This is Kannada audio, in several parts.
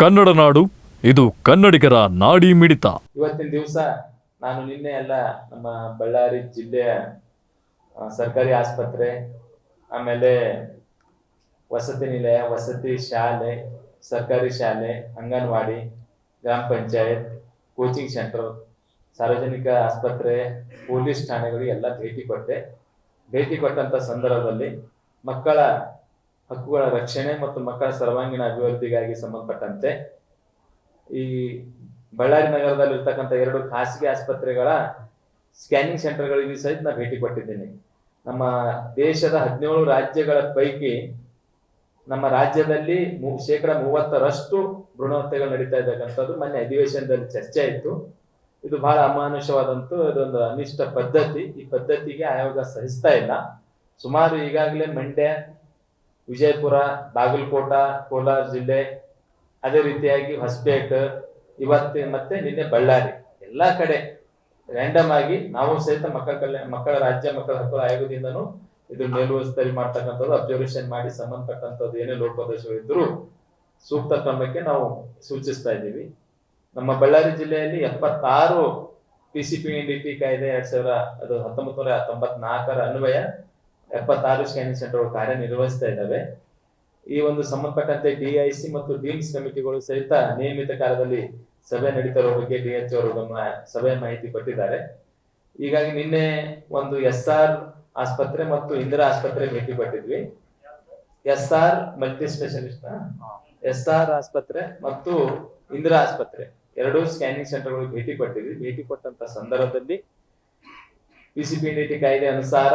ಕನ್ನಡ ನಾಡು, ಇದು ಕನ್ನಡಿಗರ ನಾಡಿ ಮಿಡಿತ. ಇವತ್ತಿನ ದಿವಸ ನಾನು ನಿನ್ನೆ ಎಲ್ಲ ನಮ್ಮ ಬಳ್ಳಾರಿ ಜಿಲ್ಲೆಯ ಸರ್ಕಾರಿ ಆಸ್ಪತ್ರೆ, ಆಮೇಲೆ ವಸತಿ ನಿಲಯ, ವಸತಿ ಶಾಲೆ, ಸರ್ಕಾರಿ ಶಾಲೆ, ಅಂಗನವಾಡಿ, ಗ್ರಾಮ ಪಂಚಾಯತ್, ಕೋಚಿಂಗ್ ಸೆಂಟರ್, ಸಾರ್ವಜನಿಕ ಆಸ್ಪತ್ರೆ, ಪೊಲೀಸ್ ಠಾಣೆಗಳಿಗೆ ಎಲ್ಲ ಭೇಟಿ ಕೊಟ್ಟೆ. ಭೇಟಿ ಕೊಟ್ಟಂತ ಸಂದರ್ಭದಲ್ಲಿ ಮಕ್ಕಳ ಹಕ್ಕುಗಳ ರಕ್ಷಣೆ ಮತ್ತು ಮಕ್ಕಳ ಸರ್ವಾಂಗೀಣ ಅಭಿವೃದ್ಧಿಗಾಗಿ ಸಂಬಂಧಪಟ್ಟಂತೆ ಈ ಬಳ್ಳಾರಿ ನಗರದಲ್ಲಿ ಇರ್ತಕ್ಕಂಥ ಎರಡು ಖಾಸಗಿ ಆಸ್ಪತ್ರೆಗಳ ಸ್ಕ್ಯಾನಿಂಗ್ ಸೆಂಟರ್ಗಳಿಗೆ ಸಹಿತ ನಾನು ಭೇಟಿ ಕೊಟ್ಟಿದ್ದೀನಿ. ನಮ್ಮ ದೇಶದ ಹದಿನೇಳು ರಾಜ್ಯಗಳ ಪೈಕಿ ನಮ್ಮ ರಾಜ್ಯದಲ್ಲಿ ಶೇಕಡ ಮೂವತ್ತರಷ್ಟು ಭ್ರೂಣಹತ್ಯೆಗಳು ನಡೀತಾ ಇದ್ದಕ್ಕಂಥದ್ದು ಮೊನ್ನೆ ಅಧಿವೇಶನದಲ್ಲಿ ಚರ್ಚೆ ಆಯಿತು. ಇದು ಬಹಳ ಅಮಾನುಷವಾದಂತೂ ಇದೊಂದು ಅನಿಷ್ಟ ಪದ್ಧತಿ. ಈ ಪದ್ಧತಿಗೆ ಆಯೋಗ ಸಹಿಸ್ತಾ ಇಲ್ಲ. ಸುಮಾರು ಈಗಾಗಲೇ ಮಂಡ್ಯ ವಿಜಯಪುರ, ಬಾಗಲಕೋಟ, ಕೋಲಾರ ಜಿಲ್ಲೆ ಅದೇ ರೀತಿಯಾಗಿ ಹೊಸಪೇಟ್, ಇವತ್ತು ಮತ್ತೆ ನಿನ್ನೆ ಬಳ್ಳಾರಿ. ಎಲ್ಲಾ ಕಡೆ ರ್ಯಾಂಡಮ್ ಆಗಿ ನಾವು ಸಹಿತ ಮಕ್ಕಳ ಕಲ್ಯಾಣ ಮಕ್ಕಳ ರಾಜ್ಯ, ಮಕ್ಕಳ ಹಕ್ಕುಗಳ ಆಯೋಗದಿಂದನೂ ಇದು ಮೇಲ್ವಿಸ್ತರಿ ಮಾಡ್ತಕ್ಕಂಥದ್ದು ಅಬ್ಸರ್ವೇಷನ್ ಮಾಡಿ ಸಂಬಂಧಪಟ್ಟಂಥದ್ದು ಏನೇ ಲೋಪದೋಷಗಳು ಇದ್ರು ಸೂಕ್ತ ಕ್ರಮಕ್ಕೆ ನಾವು ಸೂಚಿಸ್ತಾ ಇದ್ದೀವಿ. ನಮ್ಮ ಬಳ್ಳಾರಿ ಜಿಲ್ಲೆಯಲ್ಲಿ ಎಪ್ಪತ್ತಾರು P C P D T ಕಾಯ್ದೆ ಎರಡ್ ಸಾವಿರ ಅದು ಹತ್ತೊಂಬತ್ತು ನೂರ ತೊಂಬತ್ನಾಲ್ಕರ ಅನ್ವಯ. ಎಪ್ಪತ್ತಾರು ಸ್ಕ್ಯಾನಿಂಗ್ ಸೆಂಟರ್ಗಳು ಕಾರ್ಯನಿರ್ವಹಿಸ್ತಾ ಇದ್ದಾವೆ. ಈ ಒಂದು ಸಂಬಂಧಪಟ್ಟಂತೆ ಡಿಐಸಿ ಮತ್ತು ಡೀಮ್ಸ್ ಕಮಿಟಿಗಳು ಸಹಿತ ನಿಯಮಿತ ಕಾಲದಲ್ಲಿ ಸಭೆ ನಡೀತಾ ಇರೋ ಬಗ್ಗೆ ಡಿಎಚ್ ಅವರು ನಮ್ಮ ಸಭೆ ಮಾಹಿತಿ ಕೊಟ್ಟಿದ್ದಾರೆ. ಹೀಗಾಗಿ ನಿನ್ನೆ ಒಂದು ಎಸ್ ಆರ್ ಆಸ್ಪತ್ರೆ ಮತ್ತು ಇಂದಿರಾ ಆಸ್ಪತ್ರೆ ಭೇಟಿ ಕೊಟ್ಟಿದ್ವಿ. S R multi specialist S R ಆಸ್ಪತ್ರೆ ಮತ್ತು ಇಂದಿರಾ ಆಸ್ಪತ್ರೆ ಎರಡೂ ಸ್ಕ್ಯಾನಿಂಗ್ ಸೆಂಟರ್ಗಳಿಗೆ ಭೇಟಿ ಕೊಟ್ಟಿದ್ವಿ. ಭೇಟಿ ಕೊಟ್ಟಂತ ಸಂದರ್ಭದಲ್ಲಿ ಪಿಸಿಪಿಡಿಟಿ ಕಾಯ್ದೆ ಅನುಸಾರ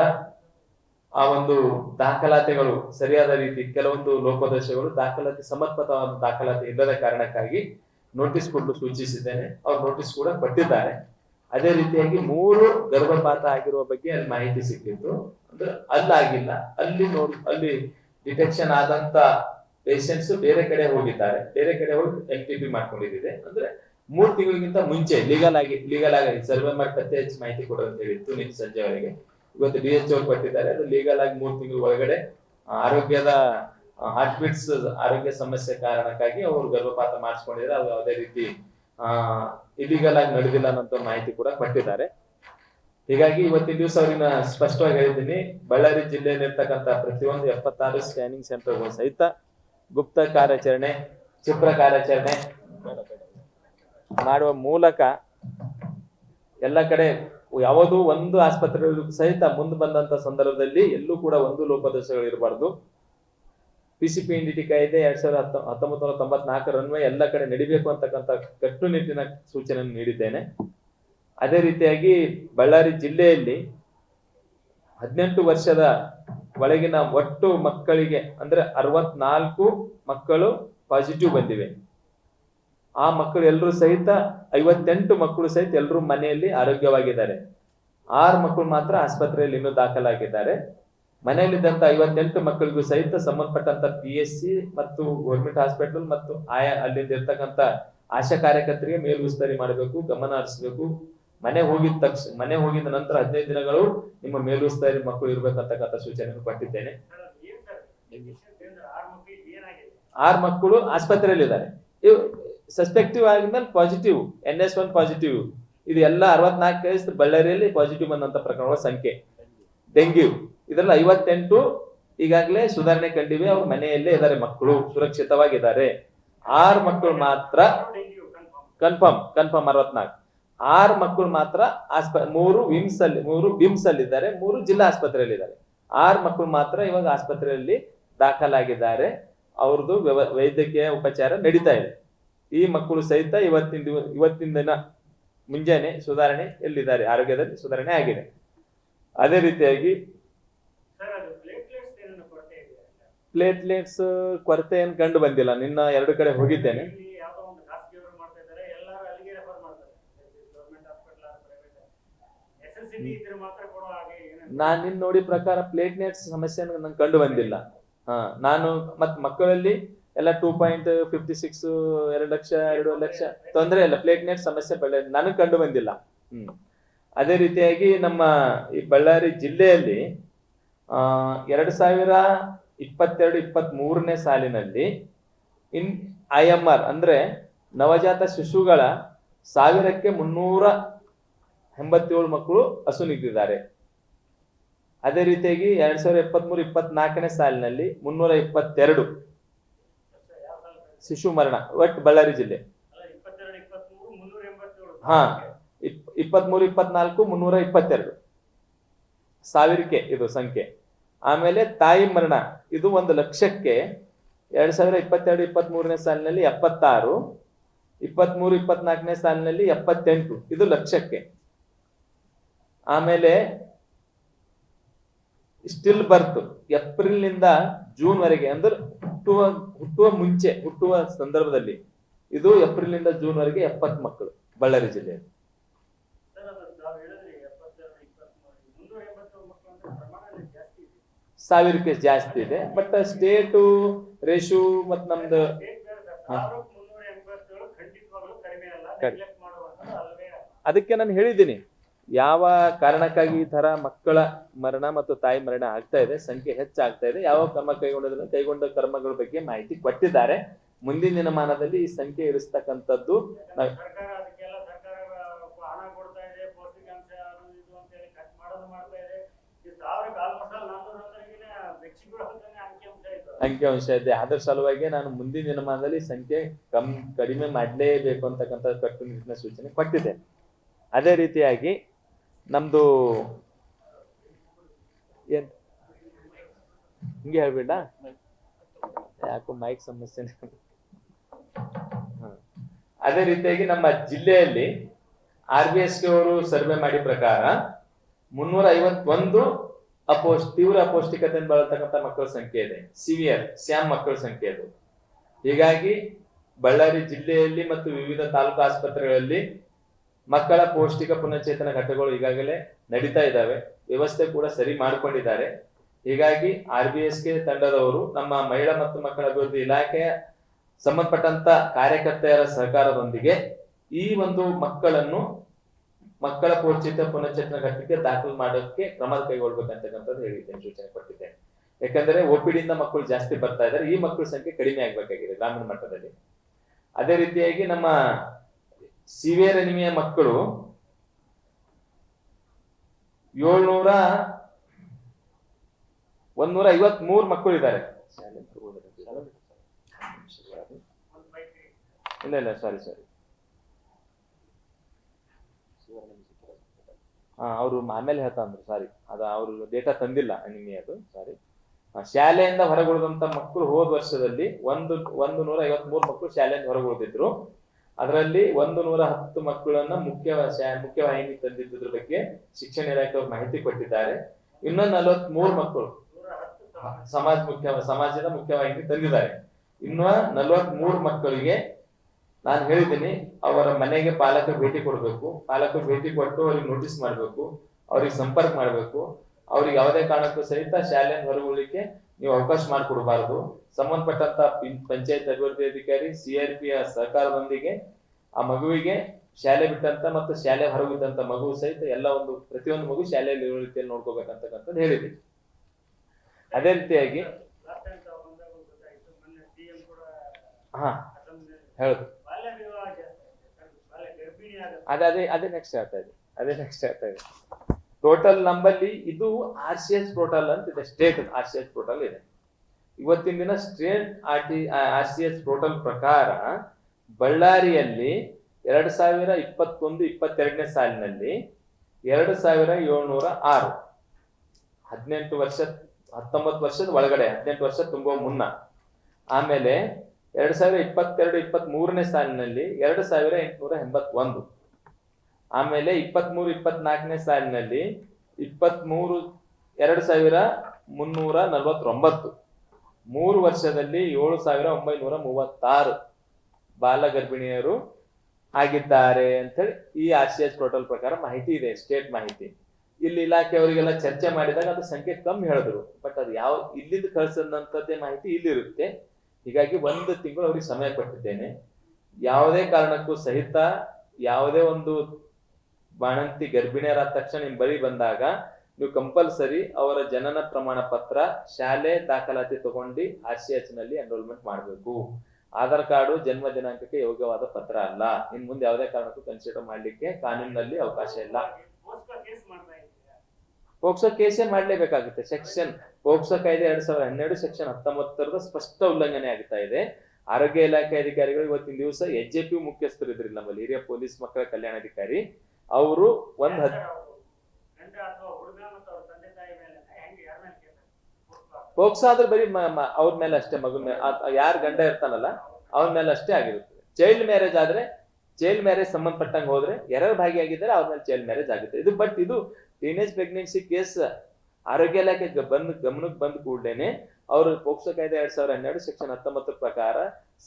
ಆ ಒಂದು ದಾಖಲಾತಿಗಳು ಸರಿಯಾದ ರೀತಿ ಕೆಲವೊಂದು ಲೋಪದೋಷಗಳು ದಾಖಲಾತಿ ಸಮರ್ಪಕವಾದ ದಾಖಲಾತಿ ಇಲ್ಲದ ಕಾರಣಕ್ಕಾಗಿ ನೋಟಿಸ್ ಕೊಟ್ಟು ಸೂಚಿಸಿದ್ದೇನೆ. ಅವ್ರು ನೋಟಿಸ್ ಕೂಡ ಕೊಟ್ಟಿದ್ದಾರೆ. ಅದೇ ರೀತಿಯಾಗಿ ಮೂರು ಗರ್ಭಪಾತ ಆಗಿರುವ ಬಗ್ಗೆ ಅಲ್ಲಿ ಮಾಹಿತಿ ಸಿಕ್ಕಿತ್ತು. ಅಂದ್ರೆ ಅಲ್ಲಾಗಿಲ್ಲ. ಅಲ್ಲಿ ನೋಡ್, ಅಲ್ಲಿ ಡಿಟೆಕ್ಷನ್ ಆದಂತ ಪೇಷಂಟ್ಸ್ ಬೇರೆ ಕಡೆ ಹೋಗಿದ್ದಾರೆ. ಬೇರೆ ಕಡೆ ಹೋಗಿ ಎಲ್ ಟಿ ಪಿ ಅಂದ್ರೆ ಮೂರ್ ತಿಂಗಳಿಗಿಂತ ಮುಂಚೆ ಲೀಗಲ್ ಆಗಿ ಲೀಗಲ್ ಆಗಿ ಸರ್ವೆ ಮಾಡಿ ಪತ್ತೆ ಹೆಚ್ಚು ಮಾಹಿತಿ ಕೊಡೋದು ಹೇಳಿತ್ತು ನಿನ್ನೆ ಸಂಜೆವರೆಗೆ ಇವತ್ತು ಡಿ ಎಚ್ ಕೊಟ್ಟಿದ್ದಾರೆ. ಅದು ಲೀಗಲ್ ಆಗಿ ಮೂರು ತಿಂಗಳ ಒಳಗಡೆ ಆರೋಗ್ಯದ ಹಾರ್ಟ್ ಬೀಟ್ಸ್ ಆರೋಗ್ಯ ಸಮಸ್ಯೆ ಕಾರಣಕ್ಕಾಗಿ ಅವರು ಗರ್ಭಪಾತ ಮಾಡಿಸ್ಕೊಂಡಿದ್ದಾರೆ. ಅದು ಯಾವುದೇ ರೀತಿ ಇಲಿಗಲ್ ಆಗಿ ನಡೆದಿಲ್ಲ ಅನ್ನೋ ಮಾಹಿತಿ ಕೂಡ ಕೊಟ್ಟಿದ್ದಾರೆ. ಹೀಗಾಗಿ ಇವತ್ತಿನ ದಿವಸ ಅವ್ರಿಗೆ ಸ್ಪಷ್ಟವಾಗಿ ಹೇಳಿದ್ದೀನಿ ಬಳ್ಳಾರಿ ಜಿಲ್ಲೆಯಲ್ಲಿ ಇರ್ತಕ್ಕಂಥ ಪ್ರತಿಯೊಂದು ಎಪ್ಪತ್ತಾರು ಸ್ಕ್ಯಾನಿಂಗ್ ಸೆಂಟರ್ಗಳು ಸಹಿತ ಗುಪ್ತ ಕಾರ್ಯಾಚರಣೆ, ಕ್ಷಿಪ್ರ ಕಾರ್ಯಾಚರಣೆ ಮಾಡುವ ಮೂಲಕ ಎಲ್ಲ ಕಡೆ ಯಾವುದೋ ಒಂದು ಆಸ್ಪತ್ರೆ ಸಹಿತ ಮುಂದೆ ಬಂದಂತ ಸಂದರ್ಭದಲ್ಲಿ ಎಲ್ಲೂ ಕೂಡ ಒಂದು ಲೋಪದೋಷಗಳು ಇರಬಾರ್ದು. ಪಿಸಿಪಿ ಟಿ ಕಾಯ್ದೆ ಎರಡ್ ಸಾವಿರದ ಹತ್ತ ಹತ್ತೊಂಬತ್ತು ನೂರ ತೊಂಬತ್ನಾಲ್ಕರ ಅನ್ವಯ ಎಲ್ಲ ಕಡೆ ನಡಿಬೇಕು ಅಂತಕ್ಕಂಥ ಕಟ್ಟುನಿಟ್ಟಿನ ಸೂಚನೆಯನ್ನು ನೀಡಿದ್ದೇನೆ. ಅದೇ ರೀತಿಯಾಗಿ ಬಳ್ಳಾರಿ ಜಿಲ್ಲೆಯಲ್ಲಿ ಹದಿನೆಂಟು ವರ್ಷದ ಒಳಗಿನ ಒಟ್ಟು ಮಕ್ಕಳಿಗೆ, ಅಂದ್ರೆ ಅರವತ್ನಾಲ್ಕು ಮಕ್ಕಳು ಪಾಸಿಟಿವ್ ಬಂದಿವೆ. ಆ ಮಕ್ಕಳು ಎಲ್ಲರೂ ಸಹಿತ ಐವತ್ತೆಂಟು ಮಕ್ಕಳು ಸಹಿತ ಎಲ್ಲರೂ ಮನೆಯಲ್ಲಿ ಆರೋಗ್ಯವಾಗಿದ್ದಾರೆ. ಆರು ಮಕ್ಕಳು ಮಾತ್ರ ಆಸ್ಪತ್ರೆಯಲ್ಲಿ ಇನ್ನೂ ದಾಖಲಾಗಿದ್ದಾರೆ. ಮನೆಯಲ್ಲಿದ್ದಂಥ ಐವತ್ತೆಂಟು ಮಕ್ಕಳಿಗೂ ಸಹಿತ ಸಂಬಂಧಪಟ್ಟಂತ ಪಿ ಎಸ್ ಸಿ ಮತ್ತು ಗೌರ್ಮೆಂಟ್ ಹಾಸ್ಪಿಟಲ್ ಮತ್ತು ಆಯಾ ಅಲ್ಲಿಂದ ಇರ್ತಕ್ಕಂತ ಆಶಾ ಕಾರ್ಯಕರ್ತರಿಗೆ ಮೇಲ್ವಿಸ್ತರಿ ಮಾಡಬೇಕು ಗಮನ ಹರಿಸಬೇಕು. ಮನೆ ಹೋಗಿದ ತಕ್ಷಣ ಮನೆ ಹೋಗಿದ ನಂತರ ಹದಿನೈದು ದಿನಗಳು ನಿಮ್ಮ ಮೇಲ್ವಿಸ್ತರಿ ಮಕ್ಕಳು ಇರ್ಬೇಕಂತಕ್ಕಂಥ ಸೂಚನೆಯನ್ನು ಕೊಟ್ಟಿದ್ದೇನೆ. ಆರು ಮಕ್ಕಳು ಆಸ್ಪತ್ರೆಯಲ್ಲಿ ಇದ್ದಾರೆ ಸಸ್ಪೆಕ್ಟಿವ್ ಆಗಿದ್ಮೇಲೆ positive N S one positive ಇದು ಎಲ್ಲ ಅರವತ್ನಾಲ್ಕು ಕೇಸ್ ಬಳ್ಳಾರಿಯಲ್ಲಿ ಪಾಸಿಟಿವ್ ಬಂದಂತ ಪ್ರಕರಣಗಳ ಸಂಖ್ಯೆ. ಡೆಂಗ್ಯೂ ಇದರಲ್ಲಿ ಐವತ್ತೆಂಟು, ಈಗಾಗಲೇ ಸುಧಾರಣೆ ಕಂಡಿವೆ. ಅವ್ರ ಮನೆಯಲ್ಲೇ ಇದ್ದಾರೆ ಮಕ್ಕಳು, ಸುರಕ್ಷಿತವಾಗಿದ್ದಾರೆ. ಆರು ಮಕ್ಕಳು ಮಾತ್ರ ಕನ್ಫರ್ಮ್ ಕನ್ಫರ್ಮ್ ಅರವತ್ನಾಲ್ಕು. ಆರು ಮಕ್ಕಳು ಮಾತ್ರ ಆಸ್ಪ, ಮೂರು ವಿಮ್ಸ್ ಅಲ್ಲಿ ಮೂರು ಬಿಮ್ಸ್ ಅಲ್ಲಿ ಇದ್ದಾರೆ ಮೂರು ಜಿಲ್ಲಾ ಆಸ್ಪತ್ರೆಯಲ್ಲಿ ಇದ್ದಾರೆ ಆರು ಮಕ್ಕಳು ಮಾತ್ರ ಇವಾಗ ಆಸ್ಪತ್ರೆಯಲ್ಲಿ ದಾಖಲಾಗಿದ್ದಾರೆ. ಅವ್ರದ್ದು ವ್ಯವ ವೈದ್ಯಕೀಯ ಉಪಚಾರ ನಡೀತಾ ಇದೆ. ಈ ಮಕ್ಕಳು ಸಹಿತ ಇವತ್ತಿನ ದಿವ ಇವತ್ತಿನ ದಿನ ಮುಂಜಾನೆ ಸುಧಾರಣೆ ಎಲ್ಲಿದ್ದಾರೆ? ಆರೋಗ್ಯದಲ್ಲಿ ಸುಧಾರಣೆ ಆಗಿದೆ. ಅದೇ ರೀತಿಯಾಗಿ ಪ್ಲೇಟ್ಲೆಟ್ಸ್ ಕೊರತೆ ಏನು ಕಂಡು ಬಂದಿಲ್ಲ. ನಿನ್ನ ಎರಡು ಕಡೆ ಹೋಗಿದ್ದೇನೆ. ನಾನ್ ನಿನ್ ನೋಡಿ ಪ್ರಕಾರ ಪ್ಲೇಟ್ಲೆಟ್ಸ್ ಸಮಸ್ಯೆ ನಂಗೆ ಕಂಡು ಬಂದಿಲ್ಲ. ಹಾ ನಾನು ಮತ್ ಮಕ್ಕಳಲ್ಲಿ ಎಲ್ಲ ಟೂ ಪಾಯಿಂಟ್ ಫಿಫ್ಟಿ ಸಿಕ್ಸ್ ಎರಡು ಲಕ್ಷ ಎರಡು ಲಕ್ಷ. ತೊಂದರೆ ಇಲ್ಲ ಪ್ಲೇಟ್ಲೆಟ್ ಸಮಸ್ಯೆ ಬೆಳೆ ನನಗೆ ಕಂಡು ಬಂದಿಲ್ಲ. ಹ್ಮ್. ಅದೇ ರೀತಿಯಾಗಿ ನಮ್ಮ ಈ ಬಳ್ಳಾರಿ ಜಿಲ್ಲೆಯಲ್ಲಿ ಆ ಎರಡು ಸಾವಿರ ಇಪ್ಪತ್ತೆರಡು ಇಪ್ಪತ್ತ್ ಮೂರನೇ ಸಾಲಿನಲ್ಲಿ ಇನ್ ಐ ಎಂ ಆರ್ ಅಂದ್ರೆ ನವಜಾತ ಶಿಶುಗಳ ಸಾವಿರಕ್ಕೆ ಮುನ್ನೂರ ಎಂಬತ್ತೇಳು ಮಕ್ಕಳು ಅಸುನೀಗಿದ್ದಾರೆ ಅದೇ ರೀತಿಯಾಗಿ ಎರಡ್ ಸಾವಿರದ ಇಪ್ಪತ್ಮೂರು ಇಪ್ಪತ್ನಾಲ್ಕನೇ ಸಾಲಿನಲ್ಲಿ ಮುನ್ನೂರ ಇಪ್ಪತ್ತೆರಡು. ಶಿಶು ಮರಣ, ಒಟ್ಟು ಬಳ್ಳಾರಿ ಜಿಲ್ಲೆ. ಹಾ, ಇಪ್- ಇಪ್ಪತ್ಮೂರು, ಇಪ್ಪತ್ನಾಲ್ಕು, ಮುನ್ನೂರ ಇಪ್ಪತ್ತೆರಡು. ಸಾವಿರಕ್ಕೆ ಇದು ಸಂಖ್ಯೆ. ಆಮೇಲೆ ತಾಯಿ ಮರಣ, ಇದು ಒಂದು ಲಕ್ಷಕ್ಕೆ ಎರಡ್ ಸಾವಿರ ಇಪ್ಪತ್ತೆರಡು ಇಪ್ಪತ್ತ್ ಮೂರನೇ ಸಾಲಿನಲ್ಲಿ ಎಪ್ಪತ್ತಾರು, ಇಪ್ಪತ್ಮೂರು, ಇಪ್ಪತ್ನಾಲ್ಕನೇ ಸಾಲಿನಲ್ಲಿ ಎಪ್ಪತ್ತೆಂಟು, ಇದು ಲಕ್ಷಕ್ಕೆ. ಆಮೇಲೆ ಸ್ಟಿಲ್ ಬರ್ತು ಏಪ್ರಿಲ್ನಿಂದ ಜೂನ್ ವರೆಗೆ ಅಂದ್ರೆ ಹುಟ್ಟುವ ಹುಟ್ಟುವ ಮುಂಚೆ ಹುಟ್ಟುವ ಸಂದರ್ಭದಲ್ಲಿ ಇದು ಏಪ್ರಿಲ್ನಿಂದ ಜೂನ್ ವರೆಗೆ ಎಪ್ಪತ್ ಮಕ್ಕಳು. ಬಳ್ಳಾರಿ ಜಿಲ್ಲೆಯಲ್ಲಿ ಇದೆ. ಸಾವಿರಕ್ಕೆ ಜಾಸ್ತಿ ಇದೆ. ಬಟ್ ಸ್ಟೇಟು ರೇಷು ಮತ್ ನಮ್ದು ಅದಕ್ಕೆ ನಾನು ಹೇಳಿದ್ದೀನಿ. ಯಾವ ಕಾರಣಕ್ಕಾಗಿ ಈ ತರ ಮಕ್ಕಳ ಮರಣ ಮತ್ತು ತಾಯಿ ಮರಣ ಆಗ್ತಾ ಇದೆ? ಸಂಖ್ಯೆ ಹೆಚ್ಚಾಗ್ತಾ ಇದೆ. ಯಾವ ಕ್ರಮ ಕೈಗೊಂಡಿದ್ರೆ ಕೈಗೊಂಡ ಕರ್ಮಗಳ ಬಗ್ಗೆ ಮಾಹಿತಿ ಕೊಟ್ಟಿದ್ದಾರೆ. ಮುಂದಿನ ದಿನಮಾನದಲ್ಲಿ ಈ ಸಂಖ್ಯೆ ಇರಿಸ್ತಕ್ಕಂಥದ್ದು ಅಂಕಿಅಂಶ ಇದೆ ಅದ್ರ ಸಲುವಾಗಿ ನಾನು ಮುಂದಿನ ದಿನಮಾನದಲ್ಲಿ ಸಂಖ್ಯೆ ಕಮ್ ಕಡಿಮೆ ಮಾಡಲೇಬೇಕು ಅಂತಕ್ಕಂಥ ಕಟ್ಟುನಿಟ್ಟಿನ ಸೂಚನೆ ಕೊಟ್ಟಿದ್ದೆ ಅದೇ ರೀತಿಯಾಗಿ ನಮ್ದು ಏನ್? ಹಿಂಗೆ ಹೇಳ್ಬೇಡ ಯಾಕೋ ಮೈಕ್ ಸಮಸ್ಯೆ ಅದೇ ರೀತಿಯಾಗಿ ನಮ್ಮ ಜಿಲ್ಲೆಯಲ್ಲಿ ಆರ್ ಬಿ ಎಸ್ ಕೆ ಅವರು ಸರ್ವೆ ಮಾಡಿ ಪ್ರಕಾರ ಮುನ್ನೂರ ಐವತ್ತೊಂದು ಅಪೌಷ್, ತೀವ್ರ ಅಪೌಷ್ಟಿಕತೆಯಿಂದ ಬಳತಕ್ಕಂಥ ಮಕ್ಕಳ ಸಂಖ್ಯೆ ಇದೆ. ಸಿವಿಯರ್ ಸ್ಯಾಮ್ ಮಕ್ಕಳ ಸಂಖ್ಯೆ ಅದು ಹೀಗಾಗಿ ಬಳ್ಳಾರಿ ಜಿಲ್ಲೆಯಲ್ಲಿ ಮತ್ತು ವಿವಿಧ ತಾಲೂಕು ಆಸ್ಪತ್ರೆಗಳಲ್ಲಿ ಮಕ್ಕಳ ಪೌಷ್ಟಿಕ ಪುನಶ್ಚೇತನ ಘಟಕಗಳು ಈಗಾಗಲೇ ನಡೀತಾ ಇದ್ದಾವೆ. ವ್ಯವಸ್ಥೆ ಕೂಡ ಸರಿ ಮಾಡಿಕೊಂಡಿದ್ದಾರೆ. ಹೀಗಾಗಿ ಆರ್ ಬಿ ಎಸ್ ಕೆ ತಂಡದವರು ನಮ್ಮ ಮಹಿಳಾ ಮತ್ತು ಮಕ್ಕಳ ಅಭಿವೃದ್ಧಿ ಇಲಾಖೆಯ ಸಂಬಂಧಪಟ್ಟಂತ ಕಾರ್ಯಕರ್ತೆಯರ ಸಹಕಾರದೊಂದಿಗೆ ಈ ಒಂದು ಮಕ್ಕಳನ್ನು ಮಕ್ಕಳ ಪೌಷ್ಟಿಕ ಪುನಶ್ಚೇತನ ಘಟಕಕ್ಕೆ ದಾಖಲು ಮಾಡೋಕೆ ಕ್ರಮ ಕೈಗೊಳ್ಬೇಕಂತಕ್ಕಂಥದ್ದು ಹೇಳಿದ್ದೇನೆ ಸೂಚನೆ ಕೊಟ್ಟಿದ್ದೇನೆ ಯಾಕಂದ್ರೆ ಒಪಿಡಿಯಿಂದ ಮಕ್ಕಳು ಜಾಸ್ತಿ ಬರ್ತಾ ಇದ್ದಾರೆ. ಈ ಮಕ್ಕಳ ಸಂಖ್ಯೆ ಕಡಿಮೆ ಆಗ್ಬೇಕಾಗಿದೆ ಗ್ರಾಮೀಣ ಮಟ್ಟದಲ್ಲಿ. ಅದೇ ರೀತಿಯಾಗಿ ನಮ್ಮ ಸಿವಿಯರ್ ಎನಿಮಿಯ ಮಕ್ಕಳು ಏಳ್ನೂರ ಒಂದೂರ ಐವತ್ ಮೂರ್ ಮಕ್ಕಳು ಇದ್ದಾರೆ ಇಲ್ಲ ಇಲ್ಲ ಸಾರಿ ಸಾರಿ ಹಾ, ಅವರು ಆಮೇಲೆ ಹೇಳ್ತಾ ಅಂದ್ರು ಸಾರಿ ಅದ ಅವರು ಡೇಟಾ ತಂದಿಲ್ಲ ನಿಮಗೆ ಅದು ಸಾರಿ ಶಾಲೆಯಿಂದ ಹೊರಗುಳಿದಂತ ಮಕ್ಕಳು ಹೋದ ವರ್ಷದಲ್ಲಿ ಒಂದು ಒಂದು ನೂರ ಐವತ್ ಮೂರು ಮಕ್ಕಳು ಶಾಲೆಯಿಂದ ಹೊರಗುಳಿದಿದ್ರು. ಅದರಲ್ಲಿ ಒಂದು ನೂರ ಹತ್ತು ಮಕ್ಕಳನ್ನ ಮುಖ್ಯ ಮುಖ್ಯವಾಹಿನಿ ತಂದಿದ್ದದ್ರ ಬಗ್ಗೆ ಶಿಕ್ಷಣ ಇಲಾಖೆಯವರು ಮಾಹಿತಿ ಕೊಟ್ಟಿದ್ದಾರೆ. ಇನ್ನೊಂದು ನಲವತ್ ಮೂರು ಮಕ್ಕಳು ಸಮಾಜ ಮುಖ್ಯ, ಸಮಾಜದ ಮುಖ್ಯವಾಹಿನಿ ತಂದಿದ್ದಾರೆ. ಇನ್ನು ನಲವತ್ ಮೂರು ಮಕ್ಕಳಿಗೆ ನಾನು ಹೇಳಿದ್ದೀನಿ, ಅವರ ಮನೆಗೆ ಪಾಲಕ ಭೇಟಿ ಕೊಡಬೇಕು. ಪಾಲಕ ಭೇಟಿ ಕೊಟ್ಟು ಅವ್ರಿಗೆ ನೋಟಿಸ್ ಮಾಡಬೇಕು, ಅವ್ರಿಗೆ ಸಂಪರ್ಕ ಮಾಡಬೇಕು. ಅವ್ರಿಗೆ ಯಾವುದೇ ಕಾರಣಕ್ಕೂ ಸಹಿತ ಶಾಲೆಯನ್ನು ಹೊರಗುಳಿಕ್ಕೆ ನೀವು ಅವಕಾಶ ಮಾಡಿಕೊಡಬಾರದು. ಸಂಬಂಧಪಟ್ಟಂತ ಪಂಚಾಯತ್ ಅಭಿವೃದ್ಧಿ ಅಧಿಕಾರಿ ಸಿಆರ್ಪಿಯ ಸಹಕಾರದೊಂದಿಗೆ ಆ ಮಗುವಿಗೆ ಶಾಲೆ ಬಿಟ್ಟಂತ ಮತ್ತು ಶಾಲೆ ಹೊರಗಿದ್ದಂತ ಮಗು ಸಹಿತ ಎಲ್ಲ ಒಂದು, ಪ್ರತಿಯೊಂದು ಮಗು ಶಾಲೆಯಲ್ಲಿ ಇರುವ ರೀತಿಯಲ್ಲಿ ನೋಡ್ಕೋಬೇಕಂತಕ್ಕಂಥದ್ದು ಹೇಳಿದೆ. ಅದೇ ರೀತಿಯಾಗಿ ಹಾ ಹೇಳ ಅದೇ ಅದೇ ಅದೇ ನೆಕ್ಸ್ಟ್ ಹೇಳ್ತಾ ಇದೆ ಅದೇ ನೆಕ್ಸ್ಟ್ ಹೇಳ್ತಾ ಇದೆ ಟೋಟಲ್ ನಂಬಲ್ಲಿ ಇದು ಆರ್ ಸಿ ಎಸ್ ಟೋಟಲ್ ಅಂತ ಇದೆ state R C S total ಇದೆ. ಇವತ್ತಿನ ದಿನ state R T R C S total ಪ್ರಕಾರ ಬಳ್ಳಾರಿಯಲ್ಲಿ ಎರಡು ಸಾವಿರ ಇಪ್ಪತ್ತೊಂದು, ಇಪ್ಪತ್ತೆರಡನೇ ಸಾಲಿನಲ್ಲಿ ಎರಡು ಸಾವಿರ ಏಳ್ನೂರ ಆರು. ಹದಿನೆಂಟು ವರ್ಷ ಹತ್ತೊಂಬತ್ತು ವರ್ಷದ ಒಳಗಡೆ, ಹದಿನೆಂಟು ವರ್ಷ ತುಂಬುವ ಮುನ್ನ. ಆಮೇಲೆ ಎರಡು ಸಾವಿರ ಇಪ್ಪತ್ತೆರಡು ಇಪ್ಪತ್ತ್ ಮೂರನೇ ಸಾಲಿನಲ್ಲಿ ಎರಡು ಸಾವಿರ ಎಂಟುನೂರ ಎಂಬತ್ತೊಂದು. ಆಮೇಲೆ ಇಪ್ಪತ್ಮೂರು, ಇಪ್ಪತ್ನಾಲ್ಕನೇ ಸಾಲಿನಲ್ಲಿ ಇಪ್ಪತ್ಮೂರು, ಎರಡು ಸಾವಿರ ಮುನ್ನೂರ ನಲವತ್ತೊಂಬತ್ತು. ಮೂರು ವರ್ಷದಲ್ಲಿ ಏಳು ಸಾವಿರ ಒಂಬೈನೂರ ಮೂವತ್ತಾರು ಬಾಲ ಗರ್ಭಿಣಿಯರು ಆಗಿದ್ದಾರೆ ಅಂತ ಹೇಳಿ ಈ ಆರ್ ಸಿ ಎಚ್ ಪೋರ್ಟಲ್ ಪ್ರಕಾರ ಮಾಹಿತಿ ಇದೆ ಸ್ಟೇಟ್ ಮಾಹಿತಿ. ಇಲ್ಲಿ ಇಲಾಖೆಯವರಿಗೆಲ್ಲ ಚರ್ಚೆ ಮಾಡಿದಾಗ ಅದು ಸಂಖ್ಯೆ ಕಮ್ಮಿ ಹೇಳಿದ್ರು. ಬಟ್ ಅದು ಯಾವ ಇಲ್ಲಿಂದ ಕಳ್ಸದಂತದ್ದೇ ಮಾಹಿತಿ ಇಲ್ಲಿರುತ್ತೆ. ಹೀಗಾಗಿ ಒಂದು ತಿಂಗಳು ಅವ್ರಿಗೆ ಸಮಯ ಕೊಟ್ಟಿದ್ದೇನೆ. ಯಾವುದೇ ಕಾರಣಕ್ಕೂ ಸಹಿತ ಯಾವುದೇ ಒಂದು ಬಾಣಂತಿ ಗರ್ಭಿಣಿಯರಾದ ತಕ್ಷಣ ನಿಮ್ ಬಳಿ ಬಂದಾಗ ನೀವು ಕಂಪಲ್ಸರಿ ಅವರ ಜನನ ಪ್ರಮಾಣ ಪತ್ರ ಶಾಲೆ ದಾಖಲಾತಿ ತಗೊಂಡು ಆರ್ ಸಿ ನಲ್ಲಿ ಎನ್ರೋಲ್ಮೆಂಟ್ ಮಾಡಬೇಕು. ಆಧಾರ್ ಕಾರ್ಡು ಜನ್ಮ ದಿನಾಂಕಕ್ಕೆ ಯೋಗ್ಯವಾದ ಪತ್ರ ಅಲ್ಲ. ಇನ್ ಮುಂದೆ ಯಾವುದೇ ಕಾರಣಕ್ಕೂ ಕನ್ಸಿಡರ್ ಮಾಡ್ಲಿಕ್ಕೆ ಕಾನೂನಿನಲ್ಲಿ ಅವಕಾಶ ಇಲ್ಲ. ಪೋಕ್ಸೋ ಕೇಸೇ ಮಾಡ್ಲೇಬೇಕಾಗುತ್ತೆ. ಸೆಕ್ಷನ್ ಪೋಕ್ಸೋ ಕಾಯ್ದೆ ಎರಡ್ ಸಾವಿರದ ಹನ್ನೆರಡು ಸೆಕ್ಷನ್ ಹತ್ತೊಂಬತ್ತರದ ಸ್ಪಷ್ಟ ಉಲ್ಲಂಘನೆ ಆಗ್ತಾ ಇದೆ. ಆರೋಗ್ಯ ಇಲಾಖೆ ಅಧಿಕಾರಿಗಳು ಇವತ್ತಿನ ದಿವಸ ಎಚ್ ಜೆ ಪಿ ಮುಖ್ಯಸ್ಥರು ಇದ್ರಿ ನಮ್ಮಲ್ಲಿ. ಹಿರಿಯ ಪೊಲೀಸ್ ಮಕ್ಕಳ ಕಲ್ಯಾಣಾಧಿಕಾರಿ. ಅವರು ಒಂದ್ ಹತ್ ಆದ್ರೆ ಬರೀ ಅವ್ರ ಮೇಲೆ ಅಷ್ಟೇ ಮಗು ಮೇಲೆ ಯಾರ ಗಂಡ ಇರ್ತಾನಲ್ಲ, ಅವ್ರ ಮೇಲೆ ಅಷ್ಟೇ ಆಗಿರುತ್ತೆ. ಚೈಲ್ಡ್ ಮ್ಯಾರೇಜ್ ಆದ್ರೆ ಚೈಲ್ಡ್ ಮ್ಯಾರೇಜ್ ಸಂಬಂಧಪಟ್ಟಂಗೆ ಹೋದ್ರೆ ಯಾರು ಭಾಗಿಯಾಗಿದ್ದಾರೆ ಅವ್ರ ಮೇಲೆ ಚೈಲ್ಡ್ ಮ್ಯಾರೇಜ್ ಆಗುತ್ತೆ. ಇದು ಬಟ್ ಇದು ಟೀನೇಜ್ ಪ್ರೆಗ್ನೆನ್ಸಿ ಕೇಸ್ ಆರೋಗ್ಯ ಇಲಾಖೆ ಬಂದ್ ಗಮನಕ್ಕೆ ಬಂದ ಕೂಡಲೇನೆ ಅವರು ಪೋಕ್ಸೋ ಕಾಯ್ದೆ ಎರಡ್ ಸಾವಿರದ ಹನ್ನೆರಡು ಸೆಕ್ಷನ್ ಹತ್ತೊಂಬತ್ತರ ಪ್ರಕಾರ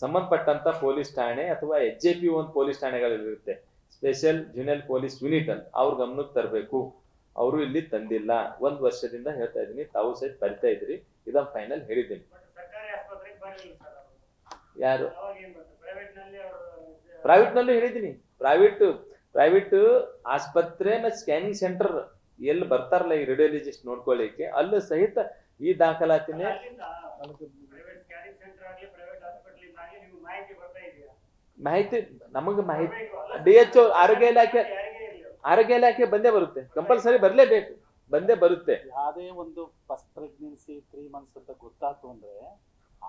ಸಂಬಂಧಪಟ್ಟಂತ ಪೊಲೀಸ್ ಠಾಣೆ ಅಥವಾ ಎಚ್ ಜೆ ಪಿ ಒಂದು ಪೊಲೀಸ್ ಠಾಣೆಗಳಿರುತ್ತೆ. ಸ್ಪೆಷಲ್ ಜೂನಿಯರ್ ಪೊಲೀಸ್ ಯೂನಿಟ್ ಅಂತ ಅವ್ರ ಗಮನಕ್ಕೆ ತರಬೇಕು. ಅವರು ಇಲ್ಲಿ ತಂದಿಲ್ಲ. ಒಂದ್ ವರ್ಷದಿಂದ ಹೇಳ್ತಾ ಇದೀನಿ ತಾವು ಸಹಿತ ಬರಿತಾ ಇದ್ರಿ. ಇದನ್ನ ಫೈನಲ್ ಹೇಳಿದ್ದೀನಿ. ಯಾರು? ಪ್ರೈವೇಟ್ನಲ್ಲಿ ಅವರು ಪ್ರೈವೇಟ್ ನಲ್ಲೂ ಹೇಳಿದೀನಿ ಪ್ರೈವೇಟ್ ಪ್ರೈವೇಟ್ ಆಸ್ಪತ್ರೆ ಮತ್ತೆ ಸ್ಕ್ಯಾನಿಂಗ್ ಸೆಂಟರ್ ಎಲ್ಲಿ ಬರ್ತಾರಲ್ಲ ಈ ರೇಡಿಯೋಲಜಿಸ್ಟ್ ನೋಡ್ಕೊಳ್ಳಿಕ್ಕೆ ಅಲ್ಲೂ ಸಹಿತ ಈ ದಾಖಲಾತಿನೇ ಪ್ರೈವೇಟ್ ಸ್ಕ್ಯಾನಿಂಗ್ ಸೆಂಟರ್ ಆಗಲಿ ಪ್ರೈವೇಟ್ ಹಾಸ್ಪಿಟಲ್ ಇಂದ ಆಗಲಿ ನಿಮ್ಗೆ ಮಾಹಿತಿ ಬರ್ತಾ ಇದೆಯಾ ಮಾಹಿತಿ ನಮಗೆ ಮಾಹಿತಿ ಡಿ ಎಚ್ ಆರೋಗ್ಯ ಇಲಾಖೆ. ಆರೋಗ್ಯ ಇಲಾಖೆ ಬಂದೇ ಬರುತ್ತೆ ಕಂಪಲ್ಸರಿ ಬರ್ಲೇಬೇಕು ಬಂದೇ ಬರುತ್ತೆ ಯಾವುದೇ ಒಂದು ಫಸ್ಟ್ ಪ್ರೆಗ್ನೆನ್ಸಿ ತ್ರೀ ಮಂತ್ಸ್ ಅಂತ ಗೊತ್ತಾಯ್ತು ಅಂದ್ರೆ